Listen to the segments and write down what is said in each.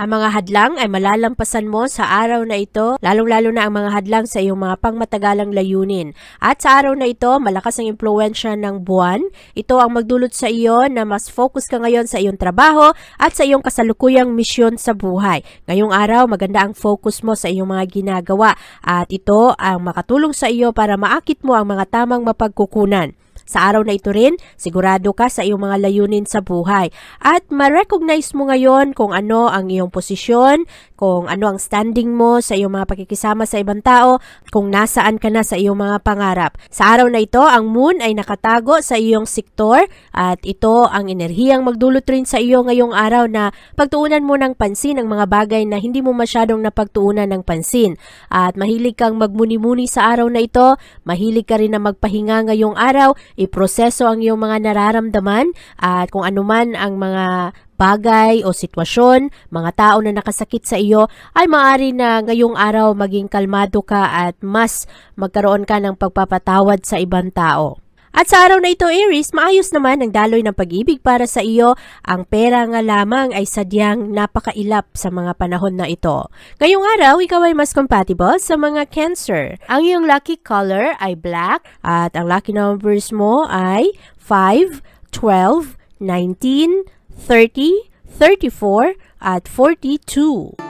Ang mga hadlang ay malalampasan mo sa araw na ito, lalong-lalo na ang mga hadlang sa iyong mga pangmatagalang layunin. At sa araw na ito, malakas ang impluensya ng buwan. Ito ang magdulot sa iyo na mas focus ka ngayon sa iyong trabaho at sa iyong kasalukuyang misyon sa buhay. Ngayong araw, maganda ang focus mo sa iyong mga ginagawa at ito ang makatulong sa iyo para maakit mo ang mga tamang mapagkukunan. Sa araw na ito rin, sigurado ka sa iyong mga layunin sa buhay. At ma-recognize mo ngayon kung ano ang iyong posisyon, kung ano ang standing mo sa iyong mga pakikisama sa ibang tao, kung nasaan ka na sa iyong mga pangarap. Sa araw na ito, ang moon ay nakatago sa iyong sektor at ito ang enerhiyang magdulot rin sa iyo ngayong araw na pagtuunan mo ng pansin ang mga bagay na hindi mo masyadong napagtuunan ng pansin. At mahilig kang magmuni-muni sa araw na ito, mahilig ka rin na magpahinga ngayong araw, iproseso ang iyong mga nararamdaman at kung anuman ang mga bagay o sitwasyon, mga tao na nakasakit sa iyo, ay maaari na ngayong araw maging kalmado ka at mas magkaroon ka ng pagpapatawad sa ibang tao. At sa araw na ito, Aries, maayos naman ang daloy ng pag-ibig para sa iyo. Ang pera nga lamang ay sadyang napakailap sa mga panahon na ito. Ngayong araw, ikaw ay mas compatible sa mga Cancer. Ang iyong lucky color ay black at ang lucky numbers mo ay 5, 12, 19, 30, 34, at 42.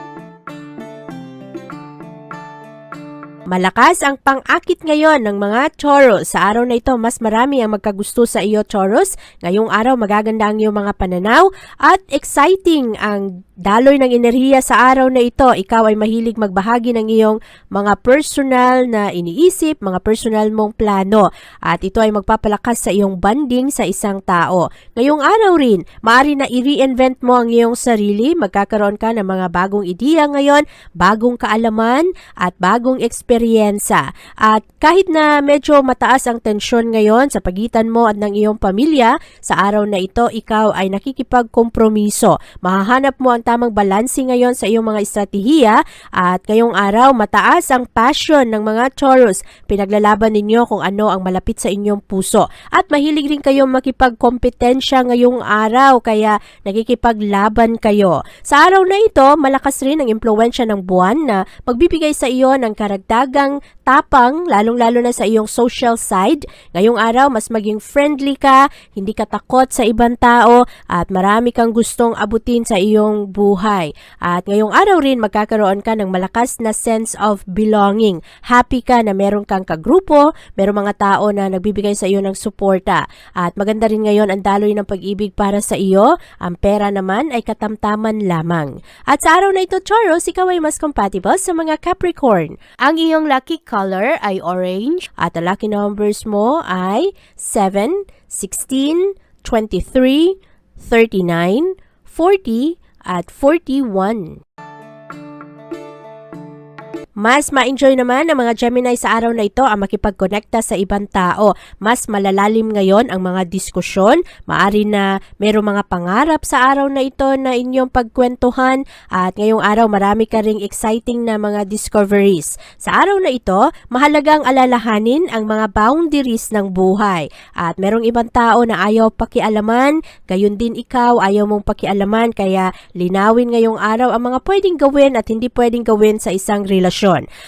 Malakas ang pang-akit ngayon ng mga Taurus. Sa araw na ito, mas marami ang magkagusto sa iyo, Taurus. Ngayong araw, magaganda ang iyong mga pananaw at exciting ang daloy ng enerhiya sa araw na ito. Ikaw ay mahilig magbahagi ng iyong mga personal na iniisip, mga personal mong plano. At ito ay magpapalakas sa iyong banding sa isang tao. Ngayong araw rin, maaari na i-reinvent mo ang iyong sarili. Magkakaroon ka ng mga bagong ideya ngayon, bagong kaalaman, at bagong eksperyensya. At kahit na medyo mataas ang tensyon ngayon sa pagitan mo at ng iyong pamilya, sa araw na ito, ikaw ay nakikipagkompromiso. Mahahanap mo ang tamang balanse ngayon sa iyong mga estratehiya at ngayong araw, mataas ang passion ng mga Taurus. Pinaglalaban ninyo kung ano ang malapit sa inyong puso. At mahilig rin kayong makipagkompetensya ngayong araw, kaya nakikipaglaban kayo. Sa araw na ito, malakas rin ang impluensya ng buwan na magbibigay sa iyo ng karagdagang tapang, lalong-lalo na sa iyong social side. Ngayong araw, mas maging friendly ka, hindi ka takot sa ibang tao, at marami kang gustong abutin sa iyong buhay. At ngayong araw rin, magkakaroon ka ng malakas na sense of belonging. Happy ka na meron kang kagrupo, meron mga tao na nagbibigay sa iyo ng suporta. At maganda rin ngayon ang daloy ng pag-ibig para sa iyo. Ang pera naman ay katamtaman lamang. At sa araw na ito, Taurus, ikaw ay mas compatible sa mga Capricorn. Ang iyong lucky color ay orange at ang lucky numbers mo ay 7, 16, 23, 39, 40, at 41. Mas ma-enjoy naman ng mga Gemini sa araw na ito ang makipagkonekta sa ibang tao. Mas malalalim ngayon ang mga diskusyon. Maari na mayroong mga pangarap sa araw na ito na inyong pagkwentuhan at ngayong araw marami ka ring exciting na mga discoveries. Sa araw na ito, mahalagang alalahanin ang mga boundaries ng buhay. At merong ibang tao na ayaw pakialaman, gayon din ikaw ayaw mong pakialaman kaya linawin ngayong araw ang mga pwedeng gawin at hindi pwedeng gawin sa isang relasyon.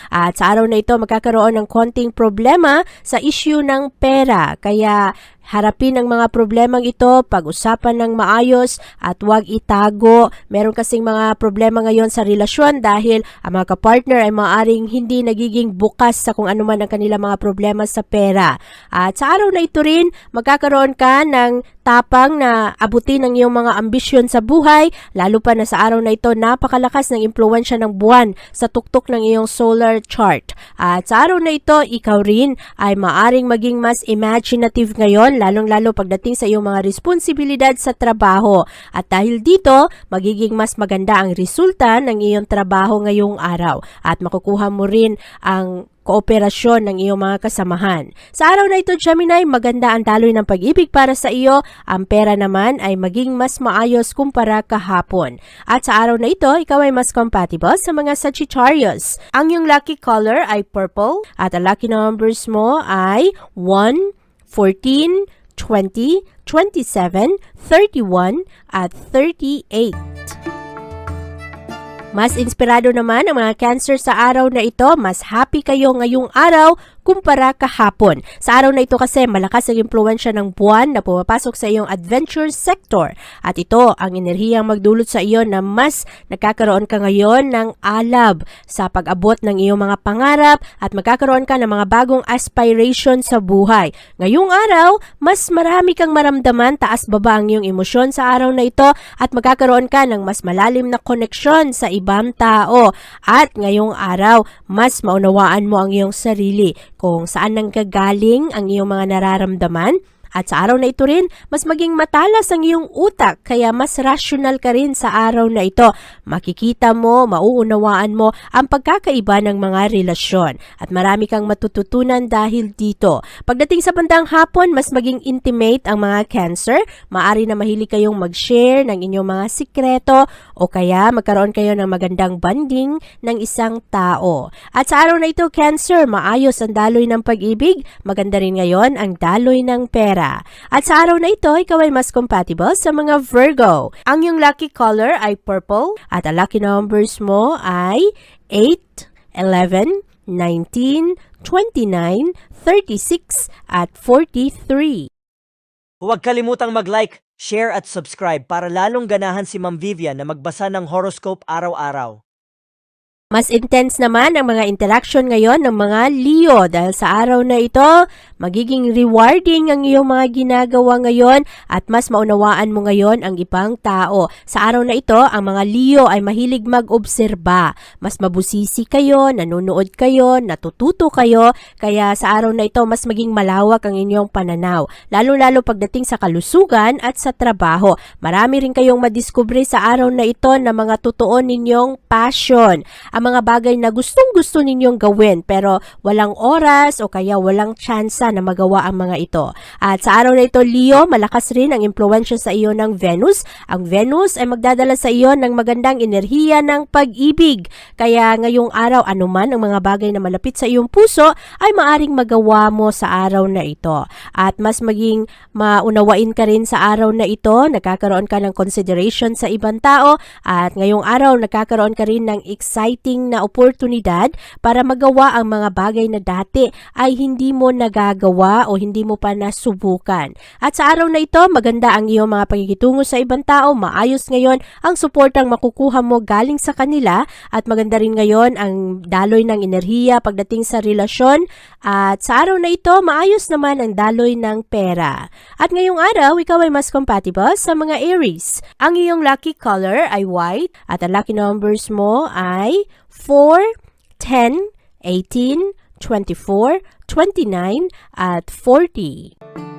At sa araw na ito, magkakaroon ng konting problema sa issue ng pera. Kaya harapin ang mga problemang ito, pag-usapan ng maayos at huwag itago. Meron kasing mga problema ngayon sa relasyon dahil ang mga kapartner ay maaring hindi nagiging bukas sa kung ano man ang kanilang mga problema sa pera. At sa araw na ito rin, magkakaroon ka ng tapang na abutin ang iyong mga ambisyon sa buhay, lalo pa na sa araw na ito napakalakas ng impluensya ng buwan sa tuktok ng iyong solar chart. At sa araw na ito, ikaw rin ay maaring maging mas imaginative ngayon, lalong-lalo pagdating sa iyong mga responsibilidad sa trabaho. At dahil dito, magiging mas maganda ang resulta ng iyong trabaho ngayong araw. At makukuha mo rin ang kooperasyon ng iyong mga kasamahan. Sa araw na ito, Gemini, maganda ang daloy ng pag-ibig para sa iyo. Ang pera naman ay maging mas maayos kumpara kahapon. At sa araw na ito, ikaw ay mas compatible sa mga Sagittarius. Ang iyong lucky color ay purple at ang lucky numbers mo ay 1, 14, 20, 27, 31, at 38. Mas inspirado naman ang mga cancer sa araw na ito. Mas happy kayo ngayong araw kumpara kahapon. Sa araw na ito kasi malakas ang impluensya ng buwan na pumapasok sa iyong adventure sector. At ito ang enerhiyang magdulot sa iyo na mas nagkakaroon ka ngayon ng alab sa pag-abot ng iyong mga pangarap at magkakaroon ka ng mga bagong aspiration sa buhay. Ngayong araw, mas marami kang maramdaman taas baba ang iyong emosyon sa araw na ito at magkakaroon ka ng mas malalim na koneksyon sa ibang tao. At ngayong araw, mas maunawaan mo ang iyong sarili kung saan nang gagaling ang iyong mga nararamdaman at sa araw na ito rin, mas maging matalas ang iyong utak kaya mas rational ka rin sa araw na ito. Makikita mo, mauunawaan mo ang pagkakaiba ng mga relasyon at marami kang matututunan dahil dito. Pagdating sa bandang hapon, mas maging intimate ang mga cancer. Maari na mahilig kayong mag-share ng inyong mga sikreto o kaya magkaroon kayo ng magandang banding ng isang tao. At sa araw na ito, cancer, maayos ang daloy ng pag-ibig. Maganda rin ngayon ang daloy ng pera. At sa araw na ito, ikaw ay mas compatible sa mga Virgo. Ang iyong lucky color ay purple at ang lucky numbers mo ay 8, 11, 19, 29, 36 at 43. Huwag kalimutang mag-like, share at subscribe para lalong ganahan si Ma'am Vivian na magbasa ng horoscope araw-araw. Mas intense naman ang mga interaction ngayon ng mga Leo dahil sa araw na ito, magiging rewarding ang iyong mga ginagawa ngayon at mas maunawaan mo ngayon ang ibang tao. Sa araw na ito, ang mga Leo ay mahilig mag-obserba. Mas mabusisi kayo, nanonood kayo, natututo kayo, kaya sa araw na ito mas maging malawak ang inyong pananaw. Lalo-lalo pagdating sa kalusugan at sa trabaho. Marami rin kayong madiskubre sa araw na ito na mga totoo ninyong passion ang mga bagay na gustong gusto ninyong gawin pero walang oras o kaya walang tsansa na magawa ang mga ito. At sa araw na ito, Leo, malakas rin ang impluensya sa iyo ng Venus. Ang Venus ay magdadala sa iyo ng magandang enerhiya ng pag-ibig. Kaya ngayong araw, anuman ang mga bagay na malapit sa iyong puso ay maaring magawa mo sa araw na ito. At mas maging maunawain ka rin sa araw na ito, nagkakaroon ka ng consideration sa ibang tao at ngayong araw nagkakaroon ka rin ng exciting na oportunidad para magawa ang mga bagay na dati ay hindi mo nagagawa o hindi mo pa nasubukan. At sa araw na ito, maganda ang iyong mga pakikitungo sa ibang tao, maayos ngayon ang suportang makukuha mo galing sa kanila at maganda rin ngayon ang daloy ng enerhiya pagdating sa relasyon at sa araw na ito, maayos naman ang daloy ng pera. At ngayong araw, ikaw ay mas compatible sa mga Aries. Ang iyong lucky color ay white at ang lucky numbers mo ay 4, 10, 18, 24, 29, at 40.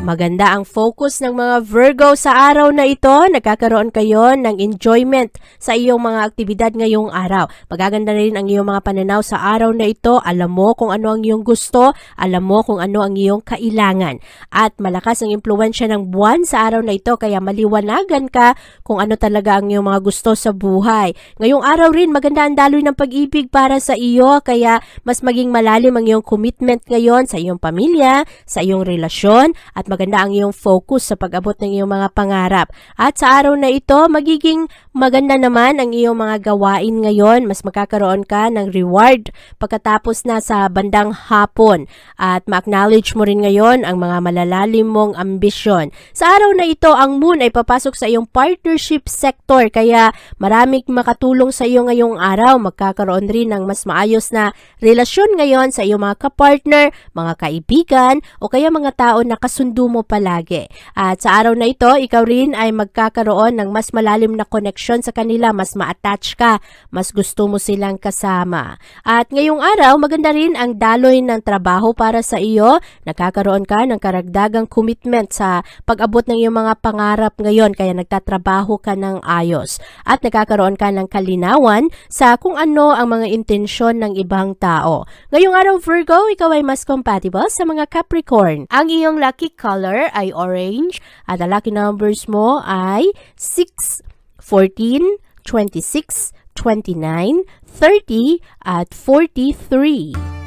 Maganda ang focus ng mga Virgo sa araw na ito. Nagkakaroon kayo ng enjoyment sa iyong mga aktibidad ngayong araw. Magaganda rin ang iyong mga pananaw sa araw na ito. Alam mo kung ano ang iyong gusto. Alam mo kung ano ang iyong kailangan. At malakas ang impluensya ng buwan sa araw na ito. Kaya maliwanagan ka kung ano talaga ang iyong mga gusto sa buhay. Ngayong araw rin, maganda ang daloy ng pag-ibig para sa iyo. Kaya mas maging malalim ang iyong commitment ngayon sa iyong pamilya, sa iyong relasyon, at maganda ang iyong focus sa pag-abot ng iyong mga pangarap. At sa araw na ito, magiging maganda naman ang iyong mga gawain ngayon. Mas magkakaroon ka ng reward pagkatapos na sa bandang hapon. At ma-acknowledge mo rin ngayon ang mga malalalim mong ambisyon. Sa araw na ito, ang moon ay papasok sa iyong partnership sector kaya maraming makatulong sa iyo ngayong araw. Magkakaroon rin ng mas maayos na relasyon ngayon sa iyong mga kapartner, mga kaibigan o kaya mga tao na kasundo mo palagi. At sa araw na ito, ikaw rin ay magkakaroon ng mas malalim na connection sa kanila, mas ma-attach ka, mas gusto mo silang kasama. At ngayong araw, maganda rin ang daloy ng trabaho para sa iyo. Nakakaroon ka ng karagdagang commitment sa pag-abot ng iyong mga pangarap ngayon kaya nagtatrabaho ka ng ayos. At nagkakaroon ka ng kalinawan sa kung ano ang mga intensyon ng ibang tao. Ngayong araw Virgo, ikaw ay mas compatible sa mga Capricorn. Ang iyong lucky color ay orange at ang lucky numbers mo ay 6, 14, 26, 29, 30 at 43.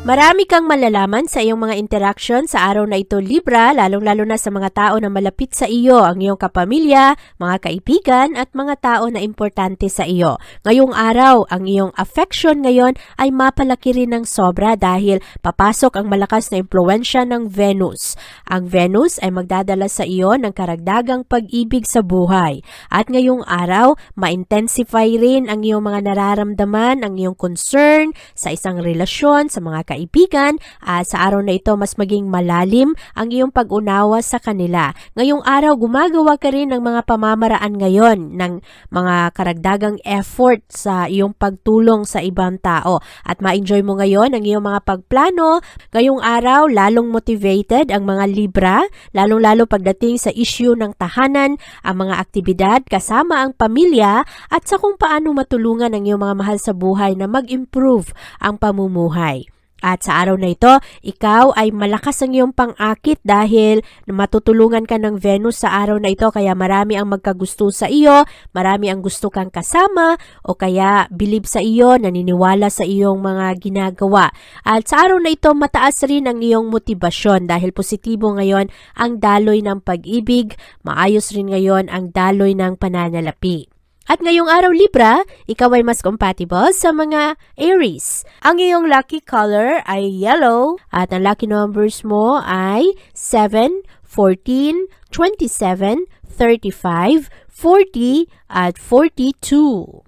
Marami kang malalaman sa iyong mga interaction sa araw na ito Libra, lalong-lalo na sa mga tao na malapit sa iyo, ang iyong kapamilya, mga kaibigan at mga tao na importante sa iyo. Ngayong araw, ang iyong affection ngayon ay mapalaki rin ng sobra dahil papasok ang malakas na impluensya ng Venus. Ang Venus ay magdadala sa iyo ng karagdagang pag-ibig sa buhay. At ngayong araw, ma-intensify rin ang iyong mga nararamdaman, ang iyong concern sa isang relasyon, sa mga kaibigan, at sa araw na ito mas maging malalim ang iyong pag-unawa sa kanila. Ngayong araw, gumagawa ka rin ng mga pamamaraan ngayon ng mga karagdagang effort sa iyong pagtulong sa ibang tao. At ma-enjoy mo ngayon ang iyong mga pagplano. Ngayong araw, lalong motivated ang mga Libra, lalong-lalo pagdating sa issue ng tahanan, ang mga aktibidad kasama ang pamilya, at sa kung paano matulungan ang iyong mga mahal sa buhay na mag-improve ang pamumuhay. At sa araw na ito, ikaw ay malakas ang iyong pang-akit dahil matutulungan ka ng Venus sa araw na ito kaya marami ang magkagusto sa iyo, marami ang gusto kang kasama o kaya bilib sa iyo, naniniwala sa iyong mga ginagawa. At sa araw na ito, mataas rin ang iyong motibasyon dahil positibo ngayon ang daloy ng pag-ibig, maayos rin ngayon ang daloy ng pananalapi. At ngayong araw Libra, ikaw ay mas compatible sa mga Aries. Ang iyong lucky color ay yellow at ang lucky numbers mo ay 7, 14, 27, 35, 40 at 42.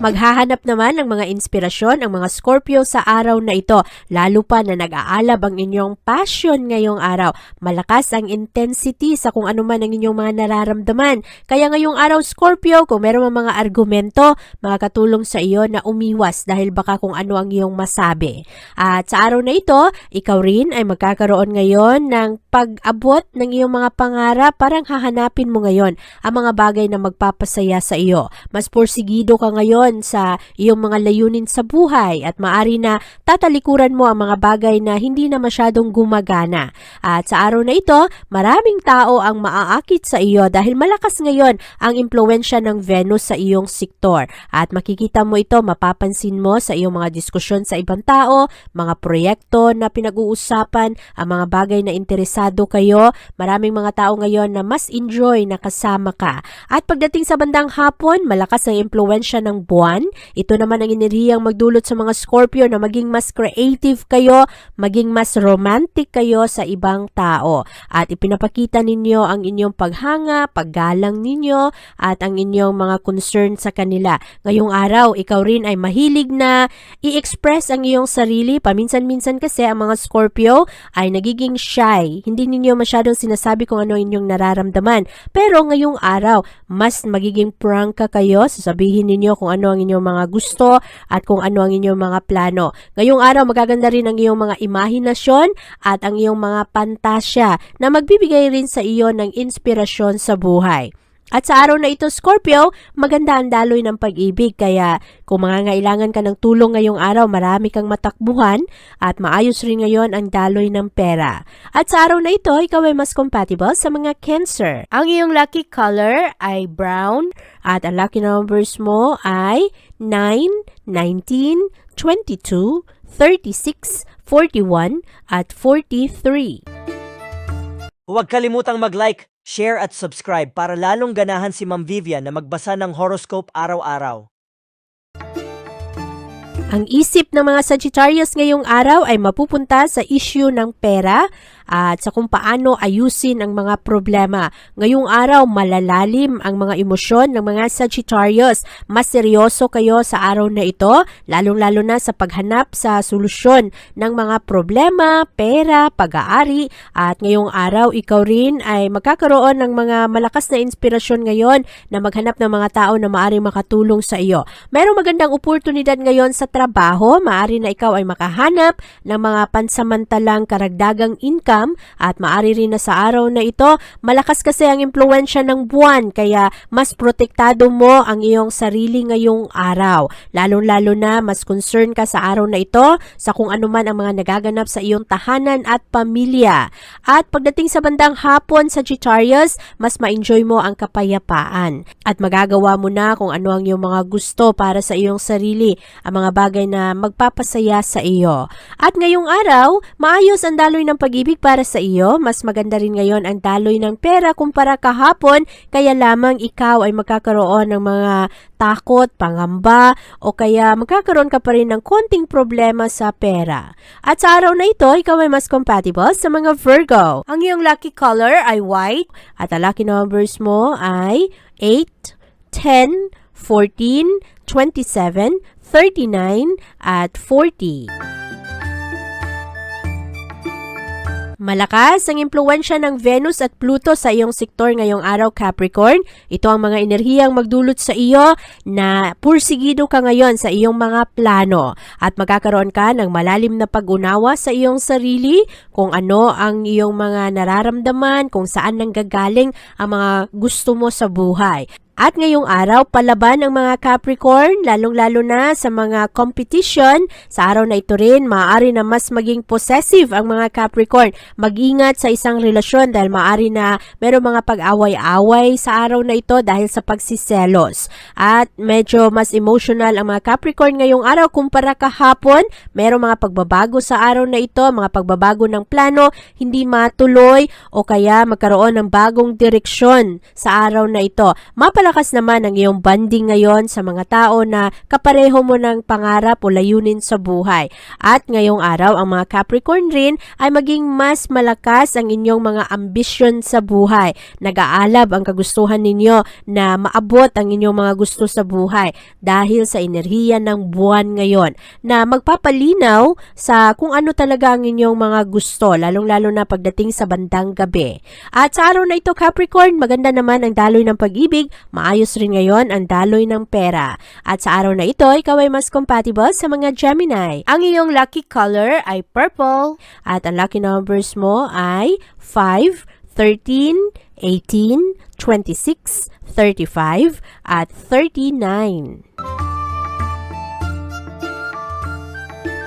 Maghahanap naman ng mga inspirasyon ang mga Scorpio sa araw na ito, lalo pa na nag-aalab ang inyong passion ngayong araw. Malakas ang intensity sa kung ano man ang inyong mga nararamdaman. Kaya ngayong araw, Scorpio, kung meron mga argumento, makakatulong sa iyo na umiwas dahil baka kung ano ang iyong masabi. At sa araw na ito, ikaw rin ay magkakaroon ngayon ng pag-abot ng iyong mga pangarap, parang hahanapin mo ngayon ang mga bagay na magpapasaya sa iyo. Mas porsigido ka ngayon sa iyong mga layunin sa buhay at maari na tatalikuran mo ang mga bagay na hindi na masyadong gumagana. At sa araw na ito, maraming tao ang maaakit sa iyo dahil malakas ngayon ang impluensya ng Venus sa iyong sektor. At makikita mo ito, mapapansin mo sa iyong mga diskusyon sa ibang tao, mga proyekto na pinag-uusapan, ang mga bagay na interesado kayo. Maraming mga tao ngayon na mas enjoy na kasama ka. At pagdating sa bandang hapon, malakas ang impluensya ng buwan. Ito naman ang enerhiyang magdulot sa mga Scorpio na maging mas creative kayo, maging mas romantic kayo sa ibang tao. At ipinapakita ninyo ang inyong paghanga, paggalang ninyo, at ang inyong mga concern sa kanila. Ngayong araw, ikaw rin ay mahilig na i-express ang iyong sarili. Paminsan-minsan kasi ang mga Scorpio ay nagiging shy. Hindi ninyo masyadong sinasabi kung ano inyong nararamdaman. Pero ngayong araw, mas magiging prangka kayo. Sasabihin ninyo kung ano ang inyong mga gusto at kung ano ang inyong mga plano. Ngayong araw, magaganda rin ang iyong mga imahinasyon at ang iyong mga pantasya na magbibigay rin sa iyo ng inspirasyon sa buhay. At sa araw na ito, Scorpio, maganda ang daloy ng pag-ibig. Kaya kung mangangailangan ka ng tulong ngayong araw, marami kang matakbuhan at maayos rin ngayon ang daloy ng pera. At sa araw na ito, ikaw ay mas compatible sa mga Cancer. Ang iyong lucky color ay brown at ang lucky numbers mo ay 9, 19, 22, 36, 41, at 43. Huwag kalimutang mag-like, share at subscribe para lalong ganahan si Ma'am Vivian na magbasa ng horoscope araw-araw. Ang isip ng mga Sagittarius ngayong araw ay mapupunta sa issue ng pera at sa kung paano ayusin ang mga problema. Ngayong araw, malalalim ang mga emosyon ng mga Sagittarius. Mas seryoso kayo sa araw na ito, lalong-lalo na sa paghanap sa solusyon ng mga problema, pera, pag-aari. At ngayong araw, ikaw rin ay magkakaroon ng mga malakas na inspirasyon ngayon na maghanap ng mga tao na maaaring makatulong sa iyo. Merong magandang oportunidad ngayon sa trabaho, maaari na ikaw ay makahanap ng mga pansamantalang karagdagang income at maaari rin na sa araw na ito, malakas kasi ang impluensya ng buwan kaya mas protektado mo ang iyong sarili ngayong araw. Lalo-lalo na mas concern ka sa araw na ito sa kung ano man ang mga nagaganap sa iyong tahanan at pamilya. At pagdating sa bandang hapon sa Sagittarius, mas ma-enjoy mo ang kapayapaan at magagawa mo na kung ano ang iyong mga gusto para sa iyong sarili, ang mga bagay na magpapasaya sa iyo. At ngayong araw, maayos ang daloy ng pag-ibig para sa iyo. Mas maganda rin ngayon ang daloy ng pera kumpara kahapon, kaya lamang ikaw ay magkakaroon ng mga takot, pangamba, o kaya magkakaroon ka pa rin ng konting problema sa pera. At sa araw na ito, ikaw ay mas compatible sa mga Virgo. Ang iyong lucky color ay white at ang lucky numbers mo ay 8, 10, 14, 27, 39, at 40. Malakas ang impluensya ng Venus at Pluto sa iyong sektor ngayong araw Capricorn. Ito ang mga enerhiyang magdulot sa iyo na pursigido ka ngayon sa iyong mga plano at magkakaroon ka ng malalim na pag-unawa sa iyong sarili kung ano ang iyong mga nararamdaman, kung saan nanggagaling ang mga gusto mo sa buhay. At ngayong araw, palaban ang mga Capricorn, lalong-lalo na sa mga competition. Sa araw na ito rin, maaari na mas maging possessive ang mga Capricorn. Mag-ingat sa isang relasyon dahil maaari na meron mga pag-away-away sa araw na ito dahil sa pagsiselos. At medyo mas emotional ang mga Capricorn ngayong araw kumpara kahapon. Meron mga pagbabago sa araw na ito, mga pagbabago ng plano, hindi matuloy o kaya magkaroon ng bagong direksyon sa araw na ito. Mapalakas naman ang iyong banding ngayon sa mga tao na kapareho mo ng pangarap o layunin sa buhay. At ngayong araw, ang mga Capricorn rin ay maging mas malakas ang inyong mga ambisyon sa buhay. Nag-aalab ang kagustuhan ninyo na maabot ang inyong mga gusto sa buhay dahil sa enerhiya ng buwan ngayon na magpapalinaw sa kung ano talaga ang inyong mga gusto, lalong-lalo na pagdating sa bandang gabi. At sa araw na ito, Capricorn, maganda naman ang daloy ng pag-ibig, maayos rin ngayon ang daloy ng pera. At sa araw na ito, ikaw ay mas compatible sa mga Gemini. Ang iyong lucky color ay purple at ang lucky numbers mo ay 5, 13, 18, 26, 35, at 39.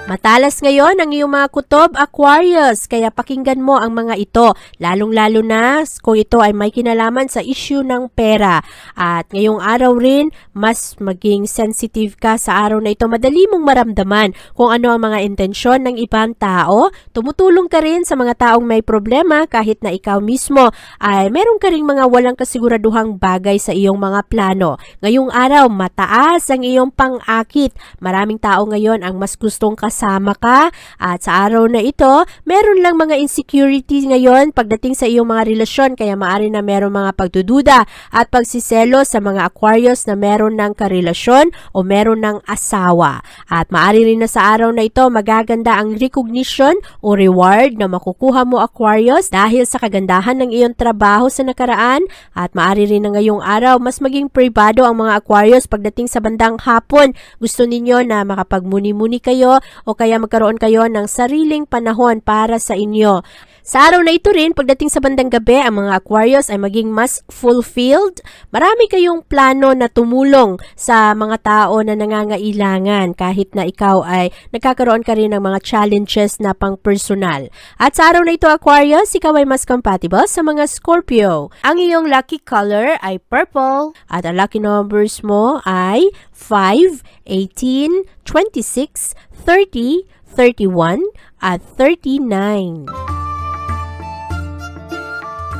Matalas ngayon ang iyong mga kutob, Aquarius, kaya pakinggan mo ang mga ito, lalong-lalo na kung ito ay may kinalaman sa issue ng pera. At ngayong araw rin, mas maging sensitive ka sa araw na ito. Madali mong maramdaman kung ano ang mga intensyon ng ibang tao. Tumutulong ka rin sa mga taong may problema kahit na ikaw mismo ay meron ka ring mga walang kasiguraduhang bagay sa iyong mga plano. Ngayong araw, mataas ang iyong pang-akit. Maraming tao ngayon ang mas gustong kasama ka at sa araw na ito, meron lang mga insecurity ngayon pagdating sa iyong mga relasyon kaya maaari na meron mga pagdududa at pagsiselo sa mga Aquarius na meron ng karelasyon o meron ng asawa. At maaari rin na sa araw na ito magaganda ang recognition o reward na makukuha mo Aquarius dahil sa kagandahan ng iyong trabaho sa nakaraan at maaari rin na ngayong araw mas maging privado ang mga Aquarius pagdating sa bandang hapon. Gusto ninyo na makapagmuni-muni kayo o kaya magkaroon kayo ng sariling panahon para sa inyo. Sa araw na ito rin, pagdating sa bandang gabi, ang mga Aquarius ay maging mas fulfilled. Marami kayong plano na tumulong sa mga tao na nangangailangan kahit na ikaw ay nagkakaroon ka rin ng mga challenges na pang personal. At sa araw na ito, Aquarius, ikaw ay mas compatible sa mga Scorpio. Ang iyong lucky color ay purple at ang lucky numbers mo ay 5, 18, 26, 30, 31, at 39.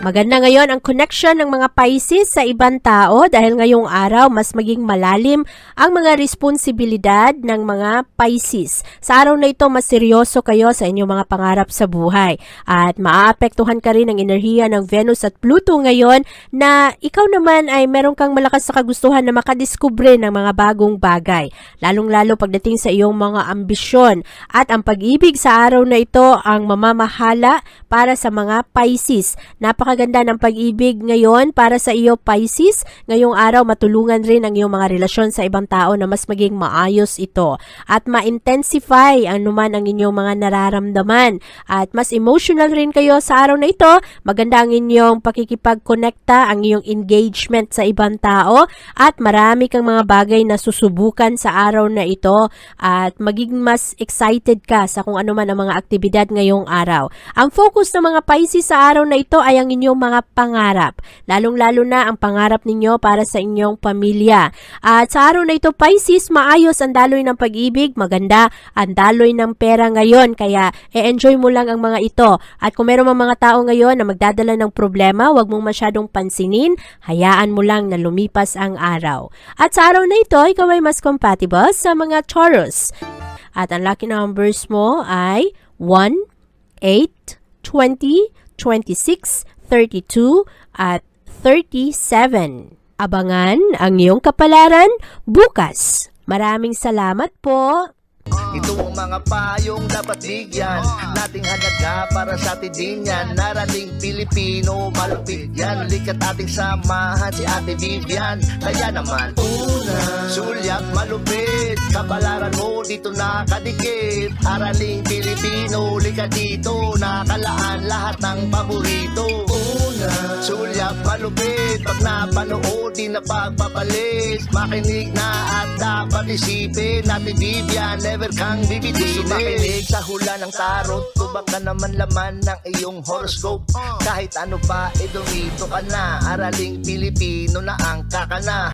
Maganda ngayon ang connection ng mga Pisces sa ibang tao dahil ngayong araw mas maging malalim ang mga responsibilidad ng mga Pisces. Sa araw na ito, mas seryoso kayo sa inyong mga pangarap sa buhay at maaapektuhan ka rin ng enerhiya ng Venus at Pluto ngayon na ikaw naman ay meron kang malakas sa kagustuhan na makadiskubre ng mga bagong bagay. Lalong-lalo pagdating sa iyong mga ambisyon at ang pag-ibig sa araw na ito ang mamamahala para sa mga Pisces. Napakaganda ng pag-ibig ngayon para sa iyo Pisces. Ngayong araw matulungan rin ang iyong mga relasyon sa ibang tao na mas maging maayos ito at ma-intensify ano man ang inyong mga nararamdaman at mas emotional rin kayo sa araw na ito. Maganda ang inyong pakikipag-connecta, ang iyong engagement sa ibang tao at marami kang mga bagay na susubukan sa araw na ito at maging mas excited ka sa kung ano man ang mga aktibidad ngayong araw. Ang focus ng mga Pisces sa araw na ito ay ang inyong mga pangarap, lalong-lalo na ang pangarap ninyo para sa inyong pamilya. At sa araw na ito Pisces, maayos ang daloy ng pag-ibig, maganda ang daloy ng pera ngayon, kaya e-enjoy mo lang ang mga ito. At kung meron mga tao ngayon na magdadala ng problema, huwag mong masyadong pansinin, hayaan mo lang na lumipas ang araw. At sa araw na ito, ikaw ay mas compatible sa mga Taurus. At ang lucky numbers mo ay 1, 8, 20, 26, 32, at 37. Abangan ang iyong kapalaran bukas. Maraming salamat po. Ito ang mga payong dapat bigyan. Nating halaga para sa atin din yan. Narating Pilipino, malupit yan. Likat ating samahan si Ate Vivian. Kaya naman Una Sulyap malupit. Kapalaran mo dito nakadikit. Araling Pilipino, likat dito. Nakalaan lahat ng paborito Sulyap malupit Pag napanood di na pagpapalit Makinig na at dapat isipin Natin Vivian, never kang bibitinin Makinig sa hula ng tarot. Tubak ka naman laman ng iyong horoscope. Kahit ano pa, eh dumito ka na. Araling Pilipino na ang kakana